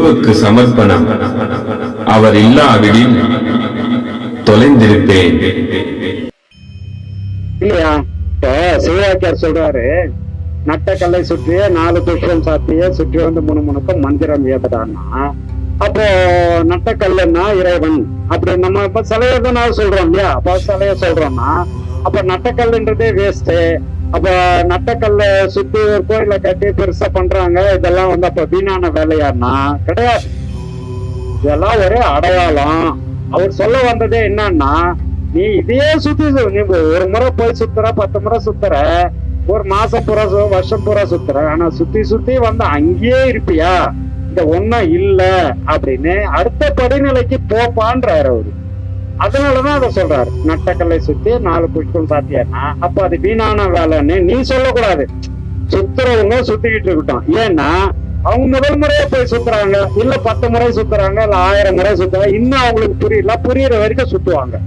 குருவுக்கு சமர்ப்பணம். அவர் இல்லாவிடில் தொலைந்திருப்பேன். இல்லையா? சொல்றாரு நட்டக்கல்லை சுற்றிய நாலு புஷ்பம் சாத்திய சுற்றி வந்து முணுமுணுக்கும் மந்திரம் ஏதுடான்னா அப்போ நட்டக்கல்லுன்னா இறைவன். அப்படி நம்ம இப்ப சிலைய தான் சொல்றோம் இல்லையா? அப்ப சிலைய சொல்றோம்னா அப்ப நட்டக்கல்லுன்றதே வேஸ்ட் அப்ப நட்டக்கல்ல சுத்தி ஒரு கோயில கட்டி பெருசா பண்றாங்க. இதெல்லாம் வந்து அப்ப வீணான வேலையான்னா கிடையாது. இதெல்லாம் ஒரே அடையாளம். அவர் சொல்ல வந்ததே என்னன்னா நீ இதையே சுத்தி நீ ஒரு முறை போய் சுத்துற பத்து முறை சுத்துற ஒரு மாசம் பூரா சு- வருஷம் பூரா சுத்துற. ஆனா சுத்தி சுத்தி வந்து அங்கேயே இருப்பியா? இந்த ஒன்னும் இல்ல அப்படின்னு அடுத்த படிநிலைக்கு போப்பான்றாரு அவரு. அதனாலதான் அதை சொல்றாரு. நட்டக்கல்லை சுத்தி நாலு புஷ்பம் சாத்தியாருன்னா அப்ப அது வீணான வேலைன்னு நீ சொல்லக்கூடாது. சுத்துறவங்க சுத்திக்கிட்டு இருக்கட்டும். ஏன்னா அவங்க முதல் முறையா போய் சுத்துறாங்க. இல்ல பத்து முறை சுத்துறாங்க இல்ல ஆயிரம் முறை சுத்துறாங்க. இன்னும் அவங்களுக்கு புரியல. புரியுற வரைக்கும் சுத்துவாங்க.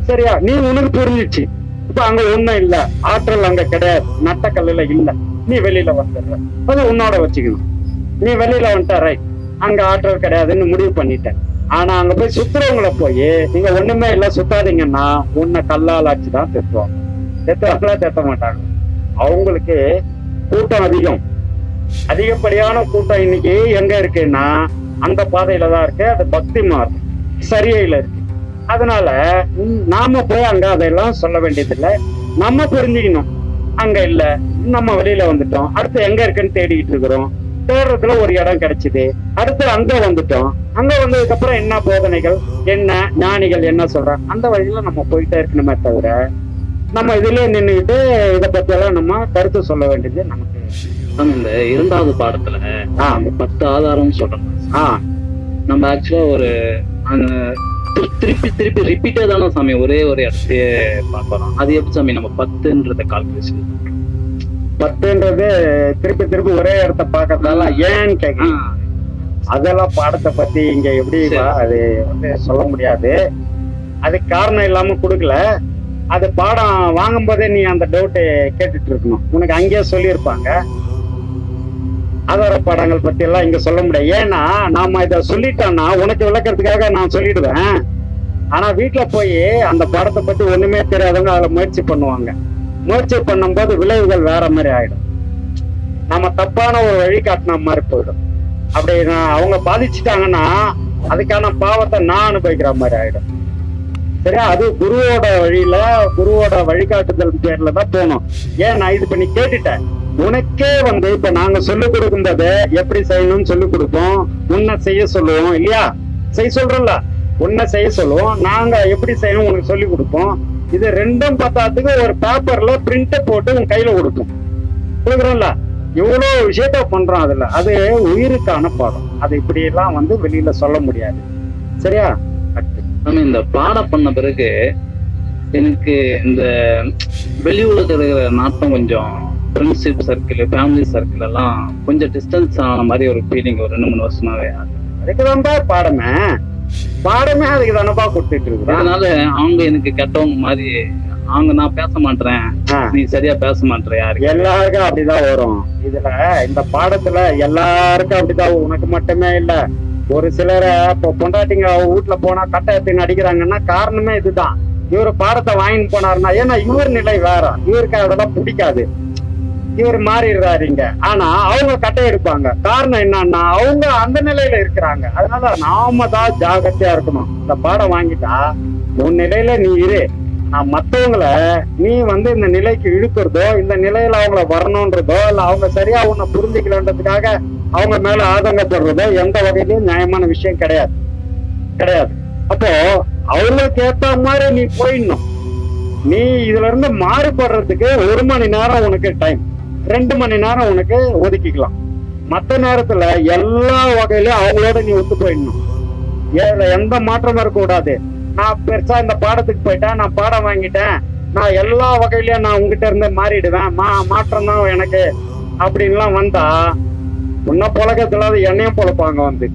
சரியா? நீ உனக்கு புரிஞ்சிச்சு. இப்ப அங்க ஒண்ணும் இல்ல. ஆற்றல் அங்க கிடையாது. நட்டக்கல்லுல இல்ல. நீ வெளியில வந்துடுற. அது உன்னோட வச்சுக்கணும். நீ வெளியில வந்துட்ட ரைட் அங்க ஆற்றல் கிடையாதுன்னு முடிவு பண்ணிட்ட. ஆனா அங்க போய் சுத்துறவங்களை போய் நீங்க ஒண்ணுமே இல்ல சுத்தாதீங்கன்னா உன்னை கல்லால் ஆச்சு தான் திட்டுவாங்க திட்டுவாங்களா திட்ட மாட்டாங்க. அவங்களுக்கு கூட்டம் அதிகம். அதிகப்படியான கூட்டம் இன்னைக்கு எங்க இருக்குன்னா அந்த பாதையில தான் இருக்கு. அது பக்தி மாறும் சரியில இருக்கு. அதனால நாம போய் அங்க அதெல்லாம் சொல்ல வேண்டியதில்லை. நம்ம புரிஞ்சுக்கணும். அங்க இல்ல நம்ம வெளியில வந்துட்டோம். அடுத்து எங்க இருக்குன்னு தேடிக்கிட்டு இருக்கிறோம். தேடுறதுல ஒரு இடம் கிடைச்சது. அடுத்து அங்க வந்துட்டோம். அங்க வந்ததுக்கு அப்புறம் என்ன போதனைகள்? என்ன ஞானிகள் என்ன சொல்றாங்க? அந்த வழியில நம்ம போயிட்டே இருக்கணுமே தவிர நம்ம இதுலயே நின்றுக்கிட்டு இதை பத்தி எல்லாம் நம்ம கருத்து சொல்ல வேண்டியது நமக்கு இந்த இரண்டாவது பாடத்துல அந்த பத்து ஆதாரம் சொல்றோம். நம்ம ஆக்சுவலா ஒரு அந்த திரு- திருப்பி திருப்பி ரிப்பீட்டே தானே சாமி ஒரே ஒரு இடத்தையே பார்க்கறோம். அது எப்படி சாமி? நம்ம பத்துன்றத கால்குலேஷன் பத்துன்றது திருப்பி திருப்பி ஒரே இடத்த பாக்குறதால ஏன்னு கேட்கலாம் அதெல்லாம் பாடத்தை பத்தி இங்க எப்படி அது வந்து சொல்ல முடியாது. அதுக்கு காரணம் இல்லாம கொடுக்கல. அது பாடம் வாங்கும் போதே நீ அந்த டவுட் கேட்டுட்டு இருக்கணும். உனக்கு அங்கேயே சொல்லியிருப்பாங்க. ஆதார பாடங்கள் பத்தி எல்லாம் இங்க சொல்ல முடியாது. ஏன்னா நாம இத சொல்லிட்டோம்னா உனக்கு விளக்கறதுக்காக நான் சொல்லிடுவேன். ஆனா வீட்டுல போய் அந்த பாடத்தை பத்தி ஒண்ணுமே தெரியாதவங்க அதுல முயற்சி பண்ணுவாங்க. முயற்சி பண்ணும்போது விளைவுகள் வேற மாதிரி ஆயிடும். நம்ம தப்பான ஒரு வழி காட்டின மாதிரி போயிடும். அப்படி நான் அவங்க பாதிச்சுட்டாங்கன்னா அதுக்கான பாவத்தை நான் அனுபவிக்கிற மாதிரி ஆயிடும். சரியா? அது குருவோட வழியில குருவோட வழிகாட்டுதல் பேர்ல தான் போகணும். ஏன் நான் இது பண்ணி கேட்டுட்டேன்? உனக்கே வந்து இப்ப நாங்க சொல்லிக் கொடுக்கும்போது எப்படி செய்யணும்னு சொல்லி கொடுப்போம். உன்னை செய்ய சொல்லுவோம் இல்லையா? செய்ய சொல்றல உன்னை செய்ய சொல்லுவோம். நாங்க எப்படி செய்யணும் உனக்கு சொல்லி கொடுப்போம். இது ரெண்டும் பத்தாத்துக்கு ஒரு பேப்பர்ல பிரிண்ட் போட்டு உன் கையில கொடுப்போம் கொடுக்குறோம்ல இவ்வளவு விஷயத்த பண்றோம் அதுல. அது உயிருக்கான பாடம். அது இப்படி எல்லாம் வந்து வெளியில சொல்ல முடியாது. சரியா. நம்ம இந்த பாடம் பண்ண பிறகு எனக்கு இந்த வெளி உலகத்துல இருக்கிற நாட்டம் கொஞ்சம் ஃப்ரெண்ட்ஷிப் சர்க்கிள் ஃபேமிலி சர்க்கிள் எல்லாம் கொஞ்சம் டிஸ்டன்ஸ் ஆன மாதிரி ஒரு ஃபீலிங் ஒரு ரெண்டு மூணு வருஷமாவே. அதுக்கு தான்ப்பா பாடமே. பாடமே அதுக்கு தானப்பா கொடுத்துட்டு இருக்கிறோம் அதனால அவங்க எனக்கு கெட்டவங்க மாதிரி அவங்க நான் பேச மாட்டேன். நீ சரியா பேச மாட்டேற யாருக்கு எல்லாருக்கும் அப்படிதான் வரும். இதுல இந்த பாடத்துல எல்லாருக்கும் அப்படிதான் உனக்கு மட்டுமே இல்ல. ஒரு சிலரை இப்போ பொண்டாட்டிங்க வீட்டுல போனா கட்டை எடுத்துன்னு அடிக்கிறாங்கன்னா காரணமே இதுதான். இவர் பாடத்தை வாங்கிட்டு போனாருன்னா ஏன்னா இவர் நிலை வேற. இவருக்கு அதெல்லாம் பிடிக்காது. இவர் மாறிடுறாரு இங்க ஆனா அவங்க கட்டை எடுப்பாங்க. காரணம் என்னன்னா அவங்க அந்த நிலையில இருக்கிறாங்க. அதனால நாம தான் ஜாகிரதையா இருக்கணும். இந்த பாடம் வாங்கிட்டா உன் நிலையில நீ இரு. நான் மத்தவங்கள நீ வந்து இந்த நிலைக்கு இழுக்கிறதோ இந்த நிலையில அவங்கள வரணுன்றதோ இல்ல அவங்க சரியா உன்னை புரிஞ்சுக்கலன்றதுக்காக அவங்க மேல ஆதங்கப்படுறதோ எந்த வகையிலும் நியாயமான விஷயம் கிடையாது. கிடையாது. அப்போ அவங்களுக்கு ஏத்த மாதிரி நீ போயிடணும். நீ இதுல இருந்து மாறுபடுறதுக்கு ஒரு மணி நேரம் உனக்கு டைம் ரெண்டு மணி நேரம் உனக்கு ஒதுக்கிக்கலாம். மற்ற நேரத்துல எல்லா வகையிலும் அவங்களோட நீ ஒத்து போயிடணும். ஏதுல எந்த மாற்றமும் இருக்கக்கூடாது. நான் பெருசா இந்த பாடத்துக்கு போயிட்டேன் நான் பாடம் வாங்கிட்டேன். நான் எல்லா வகையிலயும் நான் உங்ககிட்ட இருந்து மாறிடுவேன். மா மாற்றம் தான் எனக்கு அப்படின்லாம் வந்தா உன்ன புழக்கத்துல அது என்னையும் பொழப்பாங்க வந்து.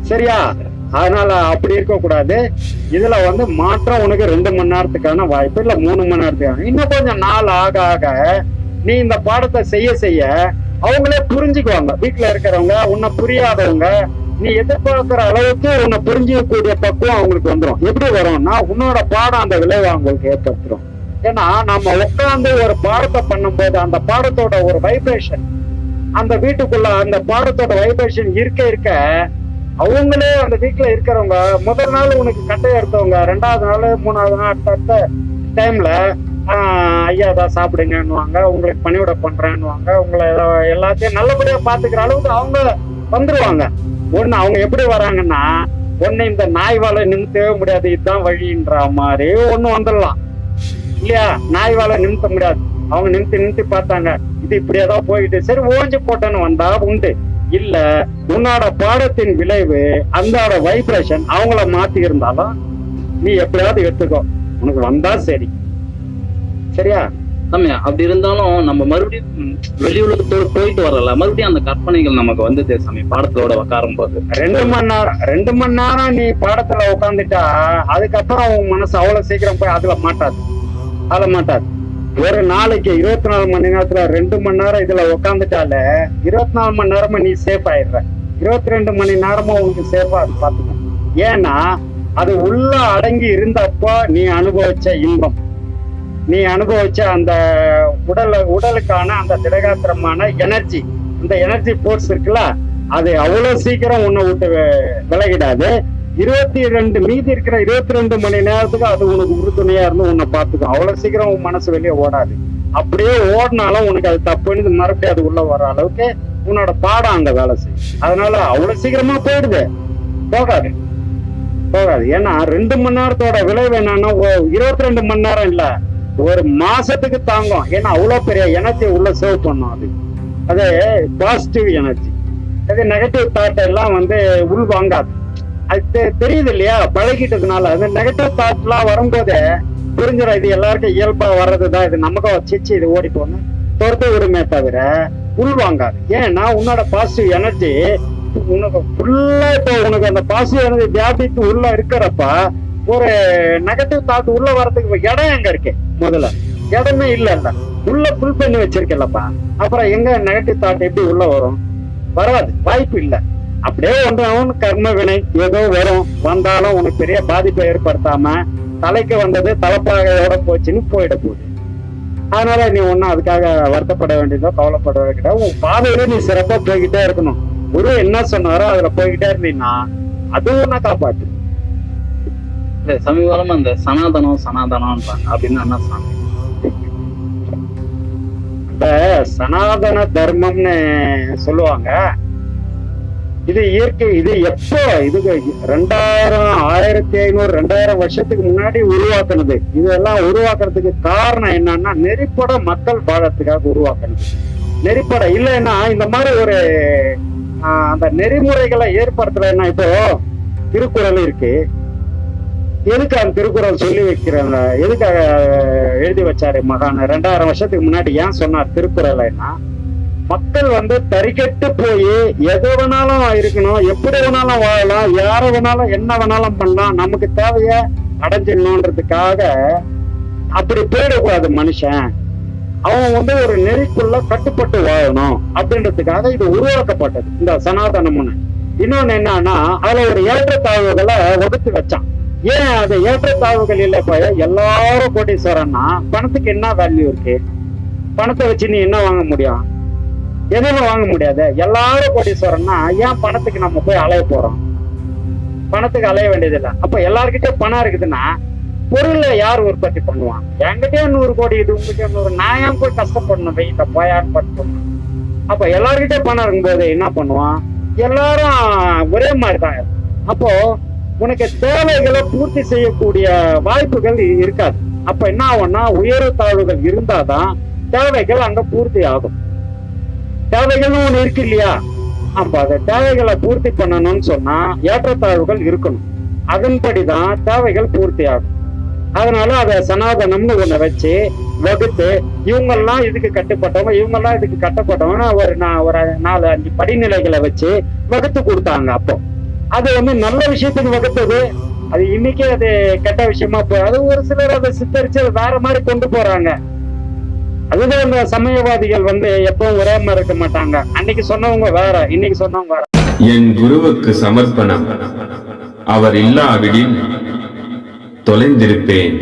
சரியா? அதனால அப்படி இருக்கக்கூடாது. இதுல வந்து மாற்றம் உனக்கு ரெண்டு மணி நேரத்துக்கான வாய்ப்பு இல்ல மூணு மணி நேரத்துக்கான. இன்னும் கொஞ்சம் நாள் ஆக ஆக நீ இந்த பாடத்தை செய்ய செய்ய அவங்களே புரிஞ்சுக்குவாங்க. வீட்டுல இருக்கிறவங்க உன்னை புரியாதவங்க நீ எதிர்பார்க்கிற அளவுக்கு உன்னை புரிஞ்சிக்கக்கூடிய பக்குவம் அவங்களுக்கு வந்துடும் எப்படி வரும்னா உன்னோட பாடம் அந்த விளைவை அவங்களுக்கு ஏற்படுத்துரும். ஏன்னா நம்ம உட்காந்து ஒரு பாடத்தை பண்ணும்போது அந்த பாடத்தோட ஒரு வைப்ரேஷன் அந்த வீட்டுக்குள்ள அந்த பாடத்தோட வைப்ரேஷன் இருக்க இருக்க அவங்களே அந்த வீட்டுல இருக்கிறவங்க முதல் நாள் உனக்கு கட்டை எடுத்தவங்க ரெண்டாவது நாள் மூணாவது நாள் அடுத்த டைம்ல ஐயா தான் சாப்பிடுங்கன்னுவாங்க உங்களுக்கு பணிவிட பண்றேன்னுவாங்க உங்களை எல்லாத்தையும் நல்லபடியா பாத்துக்கிற அளவுக்கு அவங்க வந்துருவாங்க. ஒண்ணு அவங்க எப்படி வராங்கன்னா ஒண்ணு இந்த நாய் வாழை நிமித்தவே முடியாது இதுதான் வழின்ற மாதிரி ஒண்ணு வந்துடலாம். இல்லையா? நாய் வாழை நிமித்த முடியாது. அவங்க நிமித்தி நிமித்தி பார்த்தாங்க இது இப்படியே தான் போயிட்டு சரி ஓஞ்சி போட்டேன்னு வந்தா உண்டு. இல்ல உன்னோட பாடத்தின் விளைவு அந்தோட வைப்ரேஷன் அவங்கள மாத்தி இருந்தாலும் நீ எப்படியாவது எடுத்துக்கோ. உனக்கு வந்தா சரி. சரியா? நம்ம அப்படி இருந்தாலும் நம்ம மறுபடியும் வெளி உலகத்தோட போயிட்டு வரல மறுபடியும் அந்த கற்பனைகள் நமக்கு வந்தது சாமி பாடத்தோட உட்காரும் போது ரெண்டு மணி நேரம் ரெண்டு மணி நேரம் நீ பாடத்துல உட்காந்துட்டா அதுக்கப்புறம் உன் மனசு அவ்வளவு சீக்கிரம் போய் அதுல மாட்டாது. அதுல மாட்டாது. ஒரு நாளைக்கு இருபத்தி நாலு மணி நேரத்துல ரெண்டு மணி நேரம் இதுல உட்காந்துட்டாலே இருபத்தி நாலு மணி நேரமா நீ சேஃப் ஆயிடுற. இருபத்தி ரெண்டு மணி நேரமும் உனக்கு சேஃபா அது ஏன்னா அது உள்ள அடங்கி இருந்தப்போ நீ அனுபவிச்ச இன்பம். நீ அனுபவிச்ச அந்த உடல் உடலுக்கான அந்த திடகாத்திரமான எனர்ஜி இந்த எனர்ஜி போர்ஸ் இருக்குல்ல அது அவ்வளவு சீக்கிரம் உன்னை விட்டு விலகிடாது. இருபத்தி ரெண்டு மீதி இருக்கிற இருபத்தி ரெண்டு மணி நேரத்துக்கு அது உனக்கு உறுதுணையா இருந்து உன்னை பார்த்துக்கும். அவ்வளவு சீக்கிரம் உன் மனசு வெளியே ஓடாது. அப்படியே ஓடினாலும் உனக்கு அது தப்புன்னு மறுபடியும் அது உள்ள வர அளவுக்கு உன்னோட பாடம் அங்க வேலை செய்யும். அதனால அவ்வளவு சீக்கிரமா போயிடுது. போகாது. போகாது. ஏன்னா ரெண்டு மணி நேரத்தோட விளைவு என்னன்னா இருபத்தி ரெண்டு மணி நேரம் இல்ல. ஒரு மாசத்துக்கு தாங்கும். ஏன்னா அவ்வளோ பெரிய எனர்ஜி உள்ள சேவ் பண்ணும் அது. அது பாசிட்டிவ் எனர்ஜி அது நெகட்டிவ் தாட் எல்லாம் வந்து உள் வாங்காது. அது தெ- தெரியுது இல்லையா? பழகிட்டதுனால. அந்த நெகட்டிவ் தாட் எல்லாம் வரும்போதே புரிஞ்சிடும் இது எல்லாருக்கும் இயல்பா வர்றதுதான் இது. நமக்கு வச்சிச்சு இது ஓடி போகணும் துரத்து விடுமே தவிர உள் வாங்காது. ஏன்னா உன்னோட பாசிட்டிவ் எனர்ஜி உனக்கு ஃபுல்லா இப்போ உனக்கு அந்த பாசிட்டிவ் எனர்ஜி வியாபித்து உள்ள இருக்கிறப்ப ஒரு நெகட்டிவ் தாட் உள்ள வரதுக்கு இடம் எங்க இருக்கு? முதல்ல. இடமே இல்ல இல்ல உள்ள ஃபுல் பண்ணி வச்சிருக்கலப்பா அப்புறம் எங்க நெகட்டிவ் தாட் எப்படி உள்ள வரும்? வராது. வாய்ப்பு இல்ல. அப்படியே வந்து அவன் கர்ம வினை ஏதோ வரும். வந்தாலும் உனக்கு பெரிய பாதிப்பை ஏற்படுத்தாம தலைக்கு வந்தது தலைப்பாகையோட போச்சுன்னு போயிட போகுது அதனால நீ ஒன்னும் அதுக்காக வருத்தப்பட வேண்டியதோ கவலைப்பட வேண்டியதோ உன் பாதையில நீ சிறப்பா போய்கிட்டே இருக்கணும். குரு என்ன சொன்னாரோ அதுல போய்கிட்டே இருந்தீங்கன்னா அதுவும் நான் காப்பாற்று இல்ல சமீபகாலமா அந்த சனாதனம் சனாதனம்ன்றாங்க. அப்படின்னு என்ன சாமி. இந்த சனாதன தர்மம்னு சொல்லுவாங்க. இது இயற்கை இது எப்போ இது ரெண்டாயிரம் ஆயிரத்தி ஐநூறு ரெண்டாயிரம் வருஷத்துக்கு முன்னாடி உருவாக்குனது. இதெல்லாம் உருவாக்குறதுக்கு காரணம் என்னன்னா நெறிப்பட மக்கள் வாழறதுக்காக உருவாக்குனது. நெறிப்பட இல்லைன்னா இந்த மாதிரி ஒரு ஆஹ், அந்த நெறிமுறைகளை ஏற்படுத்தலைன்னா இப்போ திருக்குறள் இருக்கு. எதுக்கு அந்த திருக்குறள் சொல்லி வைக்கிறாங்க? எதுக்காக எழுதி வச்சாரு மகான்? ரெண்டாயிரம் வருஷத்துக்கு முன்னாடி ஏன் சொன்னார் திருக்குறளைன்னா மக்கள் வந்து தறிக்கெட்டு போய் எது வேணாலும் இருக்கணும் எப்படி வேணாலும் வாழலாம் யார வேணாலும் என்ன வேணாலும் பண்ணலாம் நமக்கு தேவைய அடைஞ்சிடணுன்றதுக்காக அப்படி போயிடக்கூடாது மனுஷன். அவன் வந்து ஒரு நெறிக்குள்ள கட்டுப்பட்டு வாழணும் அப்படின்றதுக்காக இது உருவாக்கப்பட்டது. இந்த சனாதனம்னு. இன்னொன்னு என்னன்னா அதுல ஒரு ஏற்றத்தாழ்வுகளை வகுத்து வச்சான். ஏன் அது ஏற்றத்தாழ்வுகள் இல்லை இப்ப எல்லாரும் கோட்டீஸ்வரன்னா பணத்துக்கு என்ன வேல்யூ இருக்கு? பணத்தை வச்சு நீ என்ன வாங்க முடியும்? எதுவும் வாங்க முடியாது. எல்லாரும் கோட்டீஸ்வரன்னா ஏன் பணத்துக்கு நம்ம போய் அலைய போறோம்? பணத்துக்கு அலைய வேண்டியதில்லை. அப்ப எல்லாருக்கிட்டே பணம் இருக்குதுன்னா பொருளை யார் உற்பத்தி பண்ணுவான்? என்கிட்டயே நூறு கோடி இது உங்ககிட்ட நூறு. நான் ஏன் போய் கஷ்டப்படணும்? வெயிட்ட போயான்னு பட்டு அப்ப எல்லாருக்கிட்டே பணம் இருக்கும்போது என்ன பண்ணுவான்? எல்லாரும் ஒரே மாதிரி தான் இருக்கும். அப்போ உனக்கு தேவைகளை பூர்த்தி செய்யக்கூடிய வாய்ப்புகள் இருக்காது. அப்ப என்ன ஆகும்னா உயர்வு தாழ்வுகள் இருந்தாதான் தேவைகள் அங்க பூர்த்தி ஆகும். தேவைகள்னு ஒண்ணு இருக்கு இல்லையா? அப்ப அந்த தேவைகளை பூர்த்தி பண்ணணும்னு சொன்னா ஏற்றத்தாழ்வுகள் இருக்கணும். அதன்படிதான் தேவைகள் பூர்த்தி ஆகும். அதனால அத சனாதனம்னு ஒண்ணு வச்சு வகுத்து இவங்கெல்லாம் இதுக்கு கட்டுப்பட்டவங்க இவங்கெல்லாம் இதுக்கு கட்டப்பட்டவங்க ஒரு நான் ஒரு நாலு அஞ்சு படிநிலைகளை வச்சு வகுத்து கொடுத்தாங்க அப்போ. அது வந்து நல்ல விஷயத்துக்கு வகுத்தது. அது இன்னைக்கு அது கெட்ட விஷயமா போ அது ஒரு சிலர் அதை சித்தரிச்சு அதை வேற மாதிரி கொண்டு போறாங்க. அதுதான் அந்த சமயவாதிகள் வந்து எப்பவும் ஒரே மாதிரி இருக்க மாட்டாங்க. அன்னைக்கு சொன்னவங்க வேற இன்னைக்கு சொன்னவங்க வேற. என் குருவுக்கு சமர்ப்பணம். அவர் இல்லாவிடில் தொலைந்திருப்பேன்.